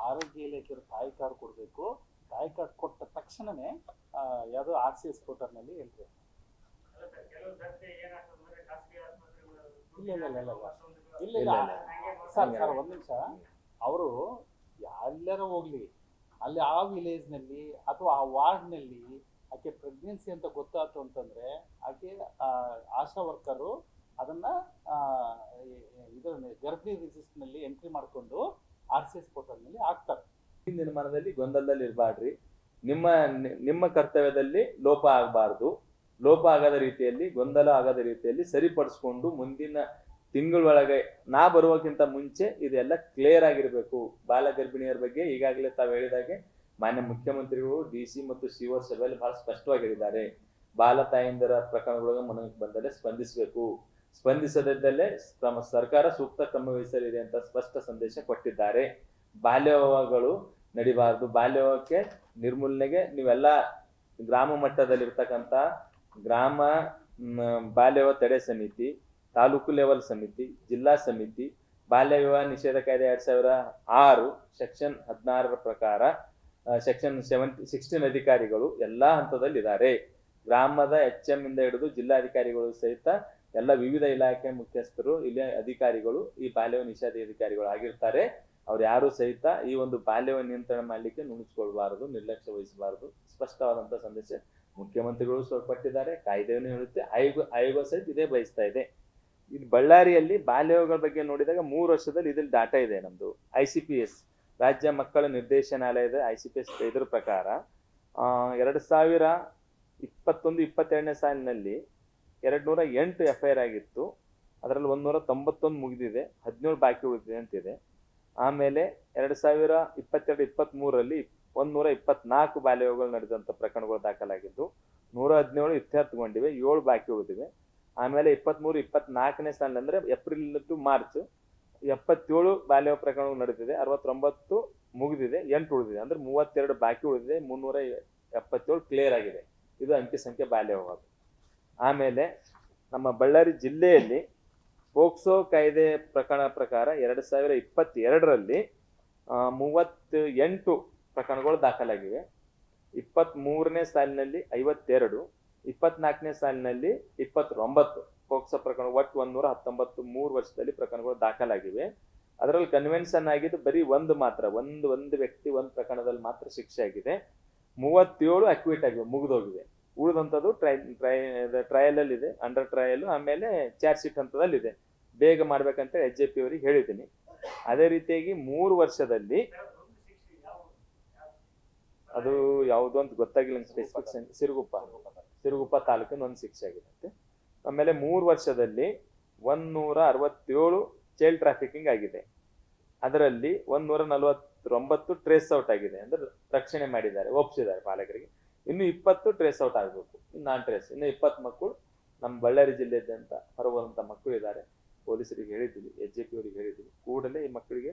ಆರೋಗ್ಯ ಇಲಾಖೆ ತಾಯಿ ಕಾರ್ಡ್ ಕೊಡಬೇಕು ತಾಯಿ ಕಾರ್ಡ್ ಕೊಟ್ಟ ತಕ್ಷಣನೇ ಯಾವ್ದೋ ಆರ್ ಸಿ ಎಸ್ನಲ್ಲಿ ಎಂಟ್ರಿ ಅಲ್ಲ ಸರ್, ಕೆಲವು ಸರ್ತಿ ಏನಾಗ್ತದೆ ಅಂದ್ರೆ ಖಾಸಗಿ ಆಸ್ಪತ್ರೆಗಳು ಇಲ್ಲ, ಇಲ್ಲ, ಇಲ್ಲ, ಇಲ್ಲ. ಇಲ್ಲ ಸರ್ ಸರ್ ಒಂದ್ ನಿಮಿಷ ಅವರು ಎಲ್ಲರೂ ಹೋಗ್ಲಿ ಅಲ್ಲಿ ಆ ವಿಲೇಜ್ನಲ್ಲಿ ಅಥವಾ ಆ ವಾರ್ಡ್ನಲ್ಲಿ ಆಕೆ ಪ್ರೆಗ್ನೆನ್ಸಿ ಅಂತ ಗೊತ್ತಾಯ್ತು ಅಂತಂದ್ರೆ ಆಕೆ ಆಶಾ ವರ್ಕರು ಅದನ್ನ ಇದರ ಗರ್ಭಿಣಿ ರಿಜಿಸ್ಟರ್ನಲ್ಲಿ ಎಂಟ್ರಿ ಮಾಡ್ಕೊಂಡು ಆರ್ ಸಿ ಎಸ್ನಲ್ಲಿ ಹಾಕ್ತಾರೆ. ಹಿಂದಿನ ಮನದಲ್ಲಿ ಗೊಂದಲದಲ್ಲಿ ಇರಬಾರ್ದ್ರಿ ನಿಮ್ಮ ನಿಮ್ಮ ಕರ್ತವ್ಯದಲ್ಲಿ ಲೋಪ ಆಗಬಾರ್ದು. ಲೋಪ ಆಗದ ರೀತಿಯಲ್ಲಿ, ಗೊಂದಲ ಆಗದ ರೀತಿಯಲ್ಲಿ ಸರಿಪಡಿಸ್ಕೊಂಡು ಮುಂದಿನ ತಿಂಗಳೊಳಗೆ ನಾ ಬರುವಕ್ಕಿಂತ ಮುಂಚೆ ಇದೆಲ್ಲ ಕ್ಲಿಯರ್ ಆಗಿರ್ಬೇಕು. ಬಾಲ ಗರ್ಭಿಣಿಯರ ಬಗ್ಗೆ ಈಗಾಗಲೇ ತಾವು ಹೇಳಿದಾಗೆ ಮಾನ್ಯ ಮುಖ್ಯಮಂತ್ರಿಗಳು ಡಿ ಸಿ ಮತ್ತು ಸಿ ಓ ಸಭೆಯಲ್ಲಿ ಬಹಳ ಸ್ಪಷ್ಟವಾಗಿ ಹೇಳಿದ್ದಾರೆ ಬಾಲ ತಾಯಿಂದರ ಪ್ರಕರಣಗಳಿಗೆ ಮನವಿಗೆ ಬಂದರೆ ಸ್ಪಂದಿಸಬೇಕು. ಸ್ಪಂದಿಸದಿದ್ದಲ್ಲೇ ಕ್ರಮ ಸರ್ಕಾರ ಸೂಕ್ತ ಕ್ರಮ ವಹಿಸಲಿದೆ ಅಂತ ಸ್ಪಷ್ಟ ಸಂದೇಶ ಕೊಟ್ಟಿದ್ದಾರೆ. ಬಾಲ್ಯ ವಿವಾಹಗಳು ನಡಿಬಾರದು. ಬಾಲ್ಯ ವಿವಾಹಕ್ಕೆ ನಿರ್ಮೂಲನೆಗೆ ನೀವೆಲ್ಲ ಗ್ರಾಮ ಮಟ್ಟದಲ್ಲಿರ್ತಕ್ಕಂಥ ಗ್ರಾಮ ಬಾಲ್ಯವ ತಡೆ ಸಮಿತಿ ತಾಲೂಕು ಲೆವೆಲ್ ಸಮಿತಿ, ಜಿಲ್ಲಾ ಸಮಿತಿ, ಬಾಲ್ಯ ವಿವಾಹ ನಿಷೇಧ ಕಾಯ್ದೆ ಎರಡ್ ಸಾವಿರ ಆರು, ಸೆಕ್ಷನ್ ಹದಿನಾರರ ಪ್ರಕಾರ ಸೆಕ್ಷನ್ ಸೆವೆಂಟಿ, ಸಿಕ್ಸ್ಟೀನ್ ಅಧಿಕಾರಿಗಳು ಎಲ್ಲಾ ಹಂತದಲ್ಲಿದ್ದಾರೆ. ಗ್ರಾಮದ ಎಚ್ ಎಂ ಇಂದ ಹಿಡಿದು ಜಿಲ್ಲಾಧಿಕಾರಿಗಳು ಸಹಿತ ಎಲ್ಲ ವಿವಿಧ ಇಲಾಖೆ ಮುಖ್ಯಸ್ಥರು, ಇಲ್ಲಿ ಅಧಿಕಾರಿಗಳು, ಈ ಬಾಲ್ಯ ನಿಷೇಧ ಅಧಿಕಾರಿಗಳು ಆಗಿರ್ತಾರೆ. ಅವ್ರು ಯಾರು ಸಹಿತ ಈ ಒಂದು ಬಾಲ್ಯವನ್ನು ನಿಯಂತ್ರಣ ಮಾಡಲಿಕ್ಕೆ ನುಣುಚ್ಕೊಳ್ಬಾರದು, ನಿರ್ಲಕ್ಷ್ಯ ವಹಿಸಬಾರದು. ಸ್ಪಷ್ಟವಾದಂತಹ ಸಂದೇಶ ಮುಖ್ಯಮಂತ್ರಿಗಳು ಕೊಟ್ಟಿದ್ದಾರೆ ಕಾಯ್ದೆಯನ್ನು ಹೇಳುತ್ತೆ. ಆಯೋಗ ಆಯೋಗ ಸಹಿತ ಇದೇ ಬಯಸ್ತಾ ಇದೆ. ಇಲ್ಲಿ ಬಳ್ಳಾರಿಯಲ್ಲಿ ಬಾಲ್ಯಗಳ ಬಗ್ಗೆ ನೋಡಿದಾಗ ಮೂರು ವರ್ಷದಲ್ಲಿ ಇದ್ರಲ್ಲಿ ಡಾಟಾ ಇದೆ ನಮ್ದು. ಐ ಸಿ ಪಿ ಎಸ್ ರಾಜ್ಯ ಮಕ್ಕಳ ನಿರ್ದೇಶನಾಲಯದ ಐ ಸಿ ಪಿ ಎಸ್ ಇದ್ರ ಪ್ರಕಾರ ಎರಡು ಸಾವಿರ ಇಪ್ಪತ್ತೊಂದು, ಇಪ್ಪತ್ತೆರಡನೇ ಸಾಲಿನಲ್ಲಿ ಎರಡು ನೂರ ಎಂಟು ಎಫ್ ಐ ಆರ್ ಆಗಿತ್ತು. ಅದರಲ್ಲಿ ಒಂದೂರ ತೊಂಬತ್ತೊಂದು ಮುಗಿದಿದೆ, ಹದಿನೇಳು ಬಾಕಿ ಉಳಿದಿದೆ ಅಂತಿದೆ. ಆಮೇಲೆ ಎರಡು ಸಾವಿರ ಇಪ್ಪತ್ತೆರಡು ಇಪ್ಪತ್ತ್ಮೂರಲ್ಲಿ ಒಂದು ಒಂದೂರ ಇಪ್ಪತ್ನಾಲ್ಕು ಬಾಲ್ಯಗಳು ನಡೆದಂಥ ಪ್ರಕರಣಗಳು ದಾಖಲಾಗಿದ್ದು, ನೂರ ಹದಿನೇಳು ಇತ್ಯರ್ಥಗೊಂಡಿವೆ ಏಳು ಬಾಕಿ ಉಳಿದಿವೆ. ಆಮೇಲೆ ಇಪ್ಪತ್ಮೂರು, ಇಪ್ಪತ್ನಾಲ್ಕನೇ ಸ್ಥಾನ ಅಂದ್ರೆ ಏಪ್ರಿಲ್ ಟು ಮಾರ್ಚ್ ಎಪ್ಪತ್ತೇಳು ಬಾಲ್ಯ ಪ್ರಕರಣಗಳು ನಡೆದಿದೆ ಅರವತ್ತೊಂಬತ್ತು ಮುಗಿದಿದೆ, ಎಂಟು ಉಳಿದಿದೆ. ಅಂದ್ರೆ ಮೂವತ್ತೆರಡು ಬಾಕಿ ಉಳಿದಿದೆ, ಮುನ್ನೂರ ಎಪ್ಪತ್ತೇಳು ಕ್ಲಿಯರ್ ಆಗಿದೆ. ಇದು ಅಂಕಿ ಸಂಖ್ಯೆ ಬಾಲ್ಯ ಆಮೇಲೆ ನಮ್ಮ ಬಳ್ಳಾರಿ ಜಿಲ್ಲೆಯಲ್ಲಿ ಪೋಕ್ಸೋ ಕಾಯ್ದೆ ಪ್ರಕರಣ ಪ್ರಕಾರ ಎರಡು ಸಾವಿರ ಇಪ್ಪತ್ತೆರಡರಲ್ಲಿ ಮೂವತ್ತು ಎಂಟು ಪ್ರಕರಣಗಳು ದಾಖಲಾಗಿವೆ. ಇಪ್ಪತ್ತ್ ಮೂರನೇ ಸಾಲಿನಲ್ಲಿ ಐವತ್ತೆರಡು ಇಪ್ಪತ್ನಾಲ್ಕನೇ ಸಾಲಿನಲ್ಲಿ ಇಪ್ಪತ್ತೊಂಬತ್ತು ಪೋಕ್ಸೋ ಪ್ರಕರಣ ಒಟ್ಟು ಒಂದೂರ ಹತ್ತೊಂಬತ್ತು ಮೂರು ವರ್ಷದಲ್ಲಿ ಪ್ರಕರಣಗಳು ದಾಖಲಾಗಿವೆ. ಅದರಲ್ಲಿ ಕನ್ವೆನ್ಷನ್ ಆಗಿದ್ದು ಬರೀ ಒಂದು ಮಾತ್ರ, ಒಂದು ಒಂದು ವ್ಯಕ್ತಿ, ಒಂದು ಪ್ರಕರಣದಲ್ಲಿ ಮಾತ್ರ ಶಿಕ್ಷೆ ಆಗಿದೆ. ಮೂವತ್ತೇಳು ಅಕ್ವಿಟ್ ಆಗಿವೆ ಮುಗಿದೋಗಿವೆ ಉಳಿದಂಥದ್ದು ಟ್ರೈ ಟ್ರೈ ಟ್ರಯಲ್ ಅಲ್ಲಿ ಇದೆ ಅಂಡರ್ ಟ್ರಯಲ್ ಆಮೇಲೆ ಚಾರ್ಜ್ ಶೀಟ್ ಹಂತದಲ್ಲಿದೆ. ಬೇಗ ಮಾಡ್ಬೇಕಂತ ಎಚ್ ಜೆ ಪಿ ಅವರಿಗೆ ಹೇಳಿದ್ದೀನಿ. ಅದೇ ರೀತಿಯಾಗಿ ಮೂರು ವರ್ಷದಲ್ಲಿ ಅದು ಯಾವುದು ಅಂತ ಗೊತ್ತಾಗಿಲ್ಲ ಸ್ಪೆಸಿಫಿಕ್ ಸಿರುಗುಪ್ಪ ಸಿರುಗುಪ್ಪ ತಾಲೂಕಿನ ಒಂದು ಶಿಕ್ಷೆ ಆಗಿದೆ ಆಮೇಲೆ ಮೂರು ವರ್ಷದಲ್ಲಿ ಒಂದೂರ ಅರವತ್ತೇಳು ಚೈಲ್ಡ್ ಟ್ರಾಫಿಕಿಂಗ್ ಆಗಿದೆ. ಅದರಲ್ಲಿ ಒಂದೂರ ನಲವತ್ತೊಂಬತ್ತು ಟ್ರೇಸ್ ಔಟ್ ಆಗಿದೆ ಅಂದ್ರೆ ರಕ್ಷಣೆ ಮಾಡಿದ್ದಾರೆ, ಒಪ್ಸಿದ್ದಾರೆ ಪಾಲಕರಿಗೆ. ಇನ್ನು ಇಪ್ಪತ್ತು ಟ್ರೇಸ್ ಔಟ್ ಆಗಬೇಕು. ನಾನ್ ಟ್ರೇಸ್ ಇನ್ನು ಇಪ್ಪತ್ತು ಮಕ್ಕಳು ನಮ್ಮ ಬಳ್ಳಾರಿ ಜಿಲ್ಲೆಯಾದ್ಯಂತ ಹೊರಬರುವಂತ ಮಕ್ಕಳು ಇದ್ದಾರೆ. ಪೊಲೀಸರಿಗೆ ಹೇಳಿದ್ದೀವಿ ಎಚ್ ಜೆ ಪಿ ಅವರಿಗೆ ಹೇಳಿದ್ದೀವಿ. ಕೂಡಲೇ ಈ ಮಕ್ಕಳಿಗೆ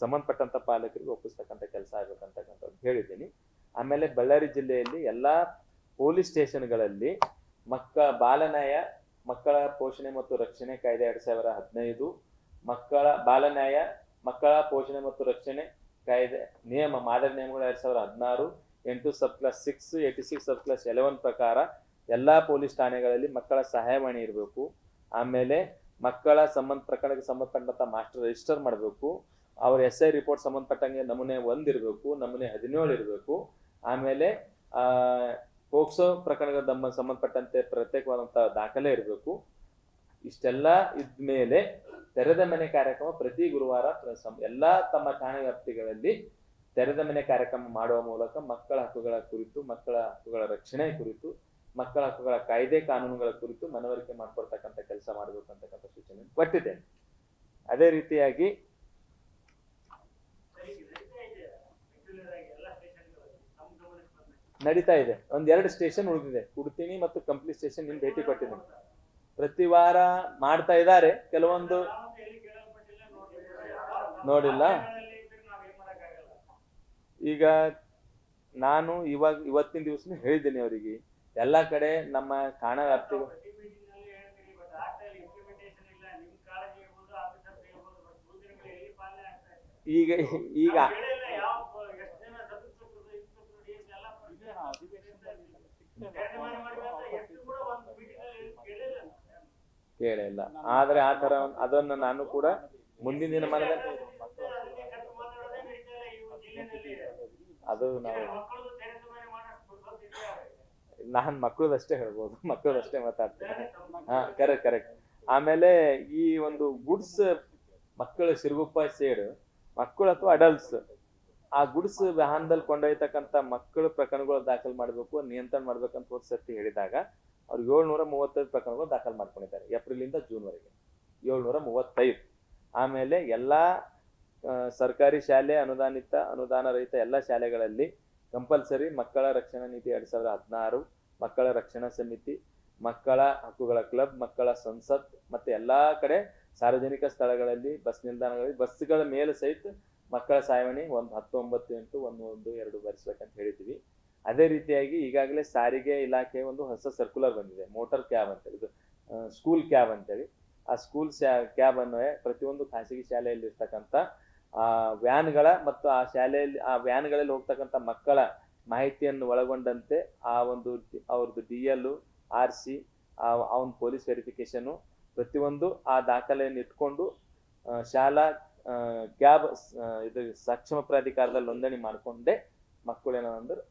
ಸಂಬಂಧಪಟ್ಟಂಥ ಪಾಲಕರಿಗೆ ಒಪ್ಪಿಸ್ತಕ್ಕಂಥ ಕೆಲಸ ಆಗ್ಬೇಕಂತಕ್ಕಂಥದ್ದು ಹೇಳಿದ್ದೀನಿ. ಆಮೇಲೆ ಬಳ್ಳಾರಿ ಜಿಲ್ಲೆಯಲ್ಲಿ ಎಲ್ಲಾ ಪೊಲೀಸ್ ಸ್ಟೇಷನ್ಗಳಲ್ಲಿ ಮಕ್ಕ ಬಾಲನ್ಯಾಯ, ಮಕ್ಕಳ ಪೋಷಣೆ ಮತ್ತು ರಕ್ಷಣೆ ಕಾಯ್ದೆ ಎರಡ್ ಸಾವಿರ ಹದಿನೈದು, ಮಕ್ಕಳ ಬಾಲನ್ಯಾಯ, ಮಕ್ಕಳ ಪೋಷಣೆ ಮತ್ತು ರಕ್ಷಣೆ ಕಾಯ್ದೆ ನಿಯಮ, ಮಾದರಿ ನಿಯಮಗಳು ಎರಡ್ ಸಾವಿರ ಹದಿನಾರು, ಎಂಟು sub class six, eighty six sub class eleven ಪ್ರಕಾರ ಎಲ್ಲಾ ಪೊಲೀಸ್ ಠಾಣೆಗಳಲ್ಲಿ ಮಕ್ಕಳ ಸಹಾಯವಾಣಿ ಇರಬೇಕು. ಆಮೇಲೆ ಮಕ್ಕಳ ಸಂಬಂಧ ಪ್ರಕರಣಕ್ಕೆ ಸಂಬಂಧಪಟ್ಟಂತ ಮಾಸ್ಟರ್ ರಿಜಿಸ್ಟರ್ ಮಾಡಬೇಕು. ಅವ್ರ ಎಸ್ ಐ ರಿಪೋರ್ಟ್ ಸಂಬಂಧಪಟ್ಟಂಗೆ ನಮೂನೆ ಒಂದ್ ಇರಬೇಕು, ನಮೂನೆ ಹದಿನೇಳು ಇರಬೇಕು. ಆಮೇಲೆ ಪೋಕ್ಸೋ ಪ್ರಕರಣಗಳ ತಮ್ಮ ಸಂಬಂಧಪಟ್ಟಂತೆ ಪ್ರತ್ಯೇಕವಾದಂತಹ ದಾಖಲೆ ಇರಬೇಕು. ಇಷ್ಟೆಲ್ಲ ಇದ್ಮೇಲೆ ತೆರೆದ ಮನೆ ಕಾರ್ಯಕ್ರಮ ಪ್ರತಿ ಗುರುವಾರ ಎಲ್ಲ ತಮ್ಮ ಠಾಣೆ ವ್ಯಾಪ್ತಿಗಳಲ್ಲಿ ತೆರೆದ ಮನೆ ಕಾರ್ಯಕ್ರಮ ಮಾಡುವ ಮೂಲಕ ಮಕ್ಕಳ ಹಕ್ಕುಗಳ ಕುರಿತು, ಮಕ್ಕಳ ಹಕ್ಕುಗಳ ರಕ್ಷಣೆ ಕುರಿತು, ಮಕ್ಕಳ ಹಕ್ಕುಗಳ ಕಾಯ್ದೆ ಕಾನೂನುಗಳ ಕುರಿತು ಮನವರಿಕೆ ಮಾಡ್ಕೊಡ್ತಕ್ಕಂಥ ಕೆಲಸ ಮಾಡಬೇಕು ಅಂತಕ್ಕಂಥ ಸೂಚನೆ ಕೊಟ್ಟಿದ್ದೇನೆ ಅದೇ ರೀತಿಯಾಗಿ ಸರಿ ನಡೀತಾ ಇದೆ ರೆಗ್ಯುಲರ್ ಆಗಿ ಎಲ್ಲ ಸ್ಟೇಷನ್ಗಳಲ್ಲಿ ತಮ್ಮ ಗಮನಕ್ಕೆ ಬಂದ ನಡೀತಾ ಇದೆ. ಒಂದ್ ಎರಡು ಸ್ಟೇಷನ್ ಉಳಿದಿದೆ. ಉಡ್ತೀನಿ ಮತ್ತು ಕಂಪ್ಲಿ ಸ್ಟೇಷನ್ ನಿಮ್ ಭೇಟಿ ಕೊಟ್ಟಿದ್ದೀನಿ ಪ್ರತಿ ವಾರ ಮಾಡ್ತಾ ಇದ್ದಾರೆ ಕೆಲವೊಂದು ನೋಡಿಲ್ಲ. ಈಗ ನಾನು ಇವಾಗ ಇವತ್ತಿನ ದಿವಸನೂ ಹೇಳಿದ್ದೀನಿ ಅವರಿಗೆ. ಎಲ್ಲ ಕಡೆ ನಮ್ಮ ಕಾಣ ಈಗ ಈಗ ಕೇಳಿಲ್ಲ ಆದ್ರೆ ಆ ತರ ಅದನ್ನ ನಾನು ಕೂಡ ಮುಂದಿನ ದಿನ ಜಿಲ್ಲೆನಲ್ಲಿ ಅದು ನಾವು ಮನೆ ನಾನ್ ಮಕ್ಕಳದಷ್ಟೇ ಹೇಳ್ಬೋದು. ಮಕ್ಕಳದಷ್ಟೇ ಮಾತಾಡ್ತೀನಿ. ಹಾ ಕರೆಕ್ಟ್ ಕರೆಕ್ಟ್ ಆಮೇಲೆ ಈ ಒಂದು ಗುಡ್ಸ್ ಮಕ್ಕಳ ಸಿರುಗುಪ್ಪ ಸೇಡ್ ಮಕ್ಕಳು ಅಥವಾ ಅಡಲ್ಟ್ಸ್ ಆ ಗುಡ್ಸ್ ವಾಹನದಲ್ಲಿ ಕೊಂಡೊಯ್ತಕ್ಕಂಥ ಮಕ್ಕಳ ಪ್ರಕರಣಗಳು ದಾಖಲು ಮಾಡಬೇಕು, ನಿಯಂತ್ರಣ ಮಾಡ್ಬೇಕಂತ ಹೋದ ಸರ್ತಿ ಹೇಳಿದಾಗ ಅವ್ರು ಏಳ್ನೂರ ಮೂವತ್ತೈದು ಪ್ರಕರಣಗಳು ದಾಖಲು ಮಾಡ್ಕೊಂಡಿದ್ದಾರೆ ಏಪ್ರಿಲ್ ಇಂದ ಜೂನ್ ವರೆಗೆ ಏಳ್ನೂರ ಮೂವತ್ತೈದು. ಆಮೇಲೆ ಎಲ್ಲ ಸರ್ಕಾರಿ ಶಾಲೆ ಅನುದಾನಿತ, ಅನುದಾನ ರಹಿತ ಎಲ್ಲ ಶಾಲೆಗಳಲ್ಲಿ ಕಂಪಲ್ಸರಿ ಮಕ್ಕಳ ರಕ್ಷಣಾ ನೀತಿ ಎರಡ್ ಸಾವಿರದ ಹದಿನಾರು, ಮಕ್ಕಳ ರಕ್ಷಣಾ ಸಮಿತಿ, ಮಕ್ಕಳ ಹಕ್ಕುಗಳ ಕ್ಲಬ್, ಮಕ್ಕಳ ಸಂಸತ್ ಮತ್ತೆ ಎಲ್ಲಾ ಕಡೆ ಸಾರ್ವಜನಿಕ ಸ್ಥಳಗಳಲ್ಲಿ, ಬಸ್ ನಿಲ್ದಾಣಗಳಲ್ಲಿ ಬಸ್ಗಳ ಮೇಲೆ ಸಹಿತ ಮಕ್ಕಳ ಸಾಯವಾಣಿ ಒಂದು ಹತ್ತೊಂಬತ್ತು ಎಂಟು ಒಂದು ಒಂದು ಎರಡು ಬರೆಸ್ಬೇಕಂತ ಹೇಳಿದ್ವಿ. ಅದೇ ರೀತಿಯಾಗಿ ಈಗಾಗಲೇ ಸಾರಿಗೆ ಇಲಾಖೆ ಒಂದು ಹೊಸ ಸರ್ಕ್ಯುಲರ್ ಬಂದಿದೆ ಮೋಟರ್ ಕ್ಯಾಬ್ ಅಂತೇಳಿ ಇದು ಸ್ಕೂಲ್ ಕ್ಯಾಬ್ ಅಂತೇಳಿ. ಆ ಸ್ಕೂಲ್ ಕ್ಯಾಬ್ ಅನ್ನೋ ಪ್ರತಿಯೊಂದು ಖಾಸಗಿ ಶಾಲೆಯಲ್ಲಿ ಇರ್ತಕ್ಕಂಥ ಆ ವ್ಯಾನ್ಗಳ ಮತ್ತು ಆ ಶಾಲೆಯಲ್ಲಿ ಆ ವ್ಯಾನ್ಗಳಲ್ಲಿ ಹೋಗ್ತಕ್ಕಂಥ ಮಕ್ಕಳ ಮಾಹಿತಿಯನ್ನು ಒಳಗೊಂಡಂತೆ ಆ ಒಂದು ಅವ್ರದ್ದು ಡಿ ಎಲ್ ಆರ್ ಸಿ ಅವನ್ ಪೊಲೀಸ್ ವೆರಿಫಿಕೇಶನ್ ಪ್ರತಿಯೊಂದು ಆ ದಾಖಲೆಯನ್ನು ಇಟ್ಕೊಂಡು ಆ, ಶಾಲಾ ಕ್ಯಾಬ್ ಇದು ಸಕ್ಷಮ ಪ್ರಾಧಿಕಾರದಲ್ಲಿ ನೋಂದಣಿ ಮಾಡ್ಕೊಂಡೆ ಮಕ್ಕಳು ಏನಂದ್ರೆ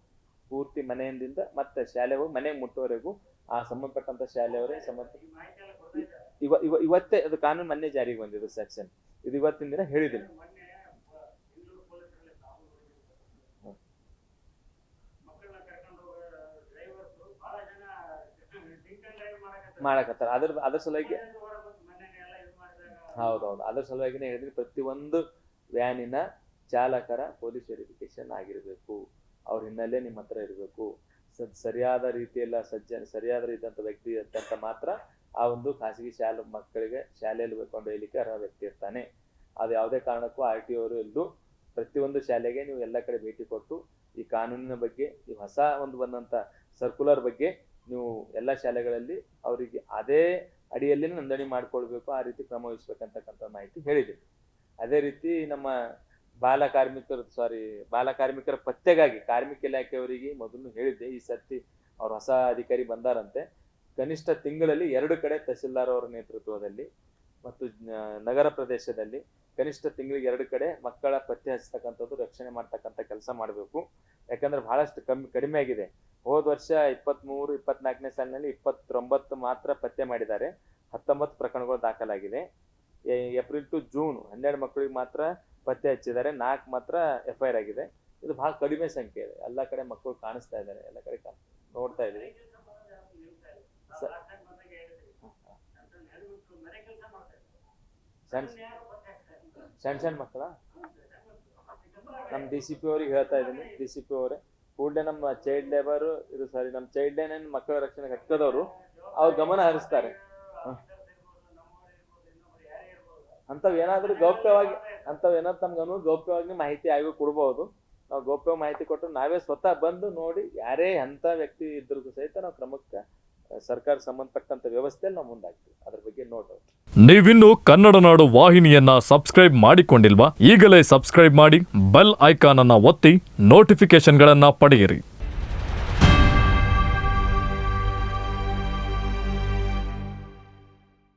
ಪೂರ್ತಿ ಮನೆಯಿಂದ ಮತ್ತೆ ಶಾಲೆ ಹೋಗಿ ಮನೆಗೆ ಮುಟ್ಟೋವರೆಗೂ ಆ ಸಂಬಂಧಪಟ್ಟಂತ ಶಾಲೆಯವರೇ ಸಂಬಂಧ ಇವ ಇವ ಇವತ್ತೇ ಅದು ಕಾನೂನು ಮೊನ್ನೆ ಜಾರಿಗೆ ಬಂದಿದೆ ಸೆಕ್ಷನ್ ಇದು ಇವತ್ತಿನ ದಿನ ಹೇಳಿದ್ದೀನಿ ಮಾಡಕತ್ತಾರ. ಅದ್ರ ಅದ್ರ ಸಲುವಾಗಿ ಮನೆಯಿಂದ ಹೊರಗ್ ಬಂದು ಮನೆನೇ ಎಲ್ಲ ಇದು ಮಾಡಿದಾಗ ಹೌದೌದು ಅದ್ರ ಸಲುವಾಗಿನೇ ಹೇಳಿದ್ರೆ ಪ್ರತಿಯೊಂದು ವ್ಯಾನಿನ ಚಾಲಕರ ಪೊಲೀಸ್ ವೆರಿಫಿಕೇಶನ್ ಆಗಿರಬೇಕು. ಅವ್ರ ಹಿನ್ನೆಲೆ ನಿಮ್ಮ ಹತ್ರ ಇರಬೇಕು. ಸರಿಯಾದ ರೀತಿಯಲ್ಲ ಸಜ್ಜ, ಸರಿಯಾದ ರೀತಿಯಂತ ವ್ಯಕ್ತಿ ಅಂತ ಮಾತ್ರ ಆ ಒಂದು ಖಾಸಗಿ ಶಾಲೆ ಮಕ್ಕಳಿಗೆ ಶಾಲೆಯಲ್ಲಿ ಕೊಂಡೊಯ್ಯಲಿಕ್ಕೆ ಅರ್ಹ ವ್ಯಕ್ತಿ ಇರ್ತಾನೆ. ಅದು ಯಾವುದೇ ಕಾರಣಕ್ಕೂ ಆರ್ ಟಿ ಅವರು ಎಲ್ಲೂ ಪ್ರತಿಯೊಂದು ಶಾಲೆಗೆ ನೀವು ಎಲ್ಲ ಕಡೆ ಭೇಟಿ ಕೊಟ್ಟು ಈ ಕಾನೂನಿನ ಬಗ್ಗೆ, ಈ ಹೊಸ ಒಂದು ಬಂದಂತ ಸರ್ಕುಲರ್ ಬಗ್ಗೆ ನೀವು ಎಲ್ಲ ಶಾಲೆಗಳಲ್ಲಿ ಅವರಿಗೆ ಅದೇ ಅಡಿಯಲ್ಲಿ ನೋಂದಣಿ ಮಾಡ್ಕೊಳ್ಬೇಕು, ಆ ರೀತಿ ಕ್ರಮ ವಹಿಸ್ಬೇಕಂತಕ್ಕಂಥ ಮಾಹಿತಿ ಹೇಳಿದೆ. ಅದೇ ರೀತಿ ನಮ್ಮ ಬಾಲ ಕಾರ್ಮಿಕರು ಸಾರಿ ಬಾಲ ಕಾರ್ಮಿಕರ ಪತ್ತೆಗಾಗಿ ಕಾರ್ಮಿಕ ಇಲಾಖೆಯವರಿಗೆ ಮೊದಲು ಹೇಳಿದ್ದೆ, ಈ ಸರ್ತಿ ಅವ್ರ ಹೊಸ ಅಧಿಕಾರಿ ಬಂದಾರಂತೆ. ಕನಿಷ್ಠ ತಿಂಗಳಲ್ಲಿ ಎರಡು ಕಡೆ ತಹಸೀಲ್ದಾರ್ ಅವರ ನೇತೃತ್ವದಲ್ಲಿ ಮತ್ತು ನಗರ ಪ್ರದೇಶದಲ್ಲಿ ಕನಿಷ್ಠ ತಿಂಗಳಿಗೆ ಎರಡು ಕಡೆ ಮಕ್ಕಳ ಪತ್ತೆ ಹಚ್ಚತಕ್ಕಂಥದ್ದು ರಕ್ಷಣೆ ಮಾಡ್ತಕ್ಕಂಥ ಕೆಲಸ ಮಾಡಬೇಕು. ಯಾಕಂದ್ರೆ ಬಹಳಷ್ಟು ಕಮ್ಮಿ, ಕಡಿಮೆ ಆಗಿದೆ. ಹೋದ ವರ್ಷ ಇಪ್ಪತ್ಮೂರು, ಇಪ್ಪತ್ನಾಲ್ಕನೇ ಸಾಲಿನಲ್ಲಿ ಇಪ್ಪತ್ತೊಂಬತ್ತು ಮಾತ್ರ ಪತ್ತೆ ಮಾಡಿದ್ದಾರೆ. ಹತ್ತೊಂಬತ್ತು ಪ್ರಕರಣಗಳು ದಾಖಲಾಗಿದೆ. ಏಪ್ರಿಲ್ ಟು ಜೂನ್ ಹನ್ನೆರಡು ಮಕ್ಕಳಿಗೆ ಮಾತ್ರ ಪತ್ತೆ ಹಚ್ಚಿದ್ದಾರೆ. ನಾಲ್ಕು ಮಾತ್ರ ಎಫ್ ಐ ಆಗಿದೆ. ಇದು ಬಹಳ ಕಡಿಮೆ ಸಂಖ್ಯೆ ಇದೆ. ಎಲ್ಲ ಕಡೆ ಮಕ್ಕಳು ಕಾಣಿಸ್ತಾ ಇದ್ದಾರೆ. ಎಲ್ಲ ಕಡೆ ನೋಡ್ತಾ ಇದ್ದೀವಿ ಮನೆ ಕೆಲಸ ಮಾಡೋದು ಯಾರು ನಿಲ್ತಾ ಇಲ್ಲ ಸ- ಲಾಸ್ಟ್ ಟೈಮ್ ಬಂದಾಗ ಹೇಳಿದ್ರಿ ಅಂತ ಹೆಣ್ಮಕ್ಳು ಮನೆ ಕೆಲಸ ಮಾಡ್ತಾ ಇದ್ದಾರೆ ಸಣ್ಣ. ಸಣ್ಣ ಸಣ್ಣ ಮಕ್ಕಳ? ನಮ್ಮ ಡಿ ಸಿ ಪಿ ಅವ್ರಿಗೆ ಹೇಳ್ತಾ ಇದ್ದೀನಿ ಡಿ ಸಿ ಪಿ ಅವರೇ. ಕೂಡಲೇ ನಮ್ಮ ಚೈಲ್ಡ್ ಲೇಬರ್ ಇದು ಸಾರಿ ನಮ್ಮ ಚೈಲ್ಡ್ ಲೈನ್ ಮಕ್ಕಳ ರಕ್ಷಣೆ ಹಕ್ಕದವರು ಅವ್ರ ಗಮನ ಹರಿಸ್ತಾರೆ. ಅಂಥವು ಏನಾದರೂ ಗೌಪ್ಯವಾಗಿ, ಅಂಥವು ಏನಾದ್ರು ಅನು ಗೌಪ್ಯವಾಗಿ ಮಾಹಿತಿ ಆಗಿ ಕೊಡ್ಬೋದು. ನಾವು ಗೌಪ್ಯ ಮಾಹಿತಿ ಕೊಟ್ಟು ನಾವೇ ಸ್ವತಃ ಬಂದು ನೋಡಿ, ಯಾರೇ ಎಂಥ ವ್ಯಕ್ತಿ ಇದ್ರಿಗೂ ಸಹಿತ ನಾವು ಕ್ರಮಕ್ಕೆ ಸರ್ಕಾರ ಸಂಬಂಧಪಟ್ಟಂತ ವ್ಯವಸ್ಥೆಯಲ್ಲಿ ನಾವು ಮುಂದಾಗ್ತೀವಿ ಅದ್ರ ಬಗ್ಗೆ ನೋಡೋಣ. ನೀವಿನ್ನು ಕನ್ನಡ ನಾಡು ವಾಹಿನಿಯನ್ನ ಸಬ್ಸ್ಕ್ರೈಬ್ ಮಾಡಿಕೊಂಡಿಲ್ವಾ? ಈಗಲೇ ಸಬ್ಸ್ಕ್ರೈಬ್ ಮಾಡಿ, ಬೆಲ್ ಐಕಾನ್ ಅನ್ನ ಒತ್ತಿ ನೋಟಿಫಿಕೇಶನ್ಗಳನ್ನ ಪಡೆಯಿರಿ.